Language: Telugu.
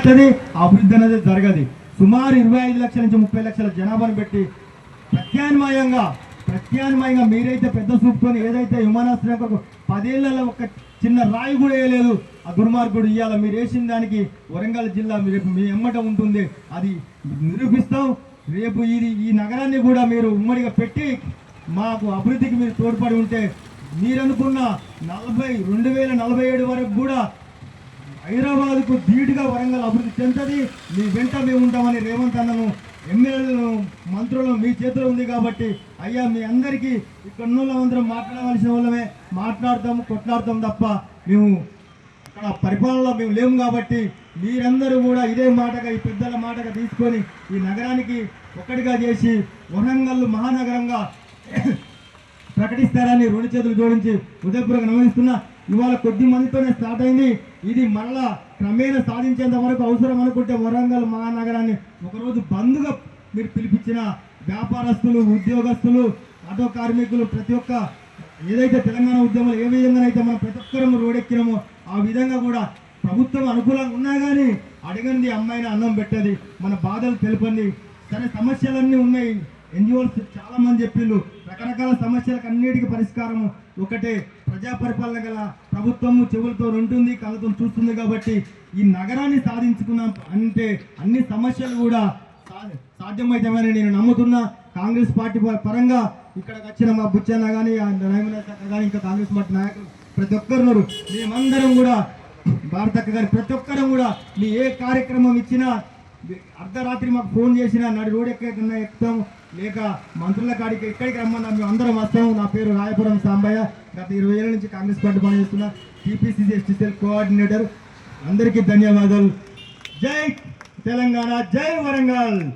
వస్తుంది అభివృద్ధి అనేది జరగదు. సుమారు ఇరవై ఐదు లక్షల నుంచి ముప్పై లక్షల జనాభాను పెట్టి ప్రత్యామ్నాయంగా ప్రత్యామ్నాయంగా మీరైతే పెద్ద చూపుకొని ఏదైతే విమానాశ్రయం కొరకు పదేళ్ళలో ఒక చిన్న రాయి కూడా వేయలేదు ఆ దుర్మార్గుడు ఇవాళ మీరు వేసిన దానికి వరంగల్ జిల్లా రేపు మీ ఎమ్మట ఉంటుంది. అది నిరూపిస్తాం. రేపు ఇది ఈ నగరాన్ని కూడా మీరు ఉమ్మడిగా పెట్టి మాకు అభివృద్ధికి మీరు తోడ్పడి ఉంటే మీరు అనుకున్న నలభై రెండు వేల నలభై ఏడు వరకు కూడా హైదరాబాద్కు ధీటుగా వరంగల్ అభివృద్ధి చెందది మీ వెంట మేము ఉంటామని రేవంత్ అన్నను ఎమ్మెల్యేలు మంత్రులు మీ చేతిలో ఉంది కాబట్టి అయ్యా మీ అందరికీ ఇక్కడ ఉన్న అందరం మాట్లాడవలసిన వాళ్ళమే. మాట్లాడతాము కొట్లాడతాం తప్ప మేము ఇక్కడ పరిపాలనలో మేము లేము కాబట్టి మీరందరూ కూడా ఇదే మాటగా ఈ పెద్దల మాటగా తీసుకొని ఈ నగరానికి ఒక్కటిగా చేసి వరంగల్ మహానగరంగా ప్రకటిస్తారని రెండు చేతులు జోడించి హృదయపూర్వక నమనిస్తున్నా ఇవాళ కొద్ది మందితోనే స్టార్ట్ అయింది. ఇది మళ్ళా క్రమేణా సాధించేంత వరకు అవసరం అనుకుంటే వరంగల్ మహానగరాన్ని ఒకరోజు బంద్గా మీరు పిలిపించిన వ్యాపారస్తులు ఉద్యోగస్తులు ఆటో కార్మికులు ప్రతి ఒక్క ఏదైతే తెలంగాణ ఉద్యమంలో ఏ విధంగా అయితే మనం ప్రతి ఒక్కరము రోడెక్కినామో ఆ విధంగా కూడా ప్రభుత్వం అనుకూలంగా ఉన్నా కానీ అడగండి అమ్మాయిని అన్నం పెట్టది మన బాధలు తెలిపండి. సరే సమస్యలన్నీ ఉన్నాయి. ఎన్జిఓలు చాలా మంది చెప్పిండ్రు. రకరకాల సమస్యలకు అన్నిటికీ పరిష్కారం ఒకటే ప్రజా పరిపాలన గల ప్రభుత్వము చెవులతో ఉంటుంది కళ్ళతో చూస్తుంది కాబట్టి ఈ నగరాన్ని సాధించుకున్నాం అంటే అన్ని సమస్యలు కూడా సాధ్యమవుతామని నేను నమ్ముతున్నా. కాంగ్రెస్ పార్టీ పరంగా ఇక్కడికి వచ్చిన మా బుచ్చన్న కానీ కానీ ఇంకా కాంగ్రెస్ పార్టీ నాయకులు ప్రతి ఒక్కరున్నారు మేమందరం కూడా భారతక్క గారి ప్రతి ఒక్కరం కూడా మీ ఏ కార్యక్రమం ఇచ్చినా అర్ధరాత్రి మాకు ఫోన్ చేసినా నడు రోడ్ ఎక్కడ ఎక్కుతాము. లేక మంత్రుల కాడికి ఎక్కడికి రమ్మన్నా మేము అందరం వస్తాం. నా పేరు రాయపురం సాంబయ్య. గత ఇరవై ఏళ్ళ నుంచి కాంగ్రెస్ పార్టీ పనిచేస్తున్న. TPCC STCL coordinator. అందరికీ ధన్యవాదాలు. జై తెలంగాణ జై వరంగల్.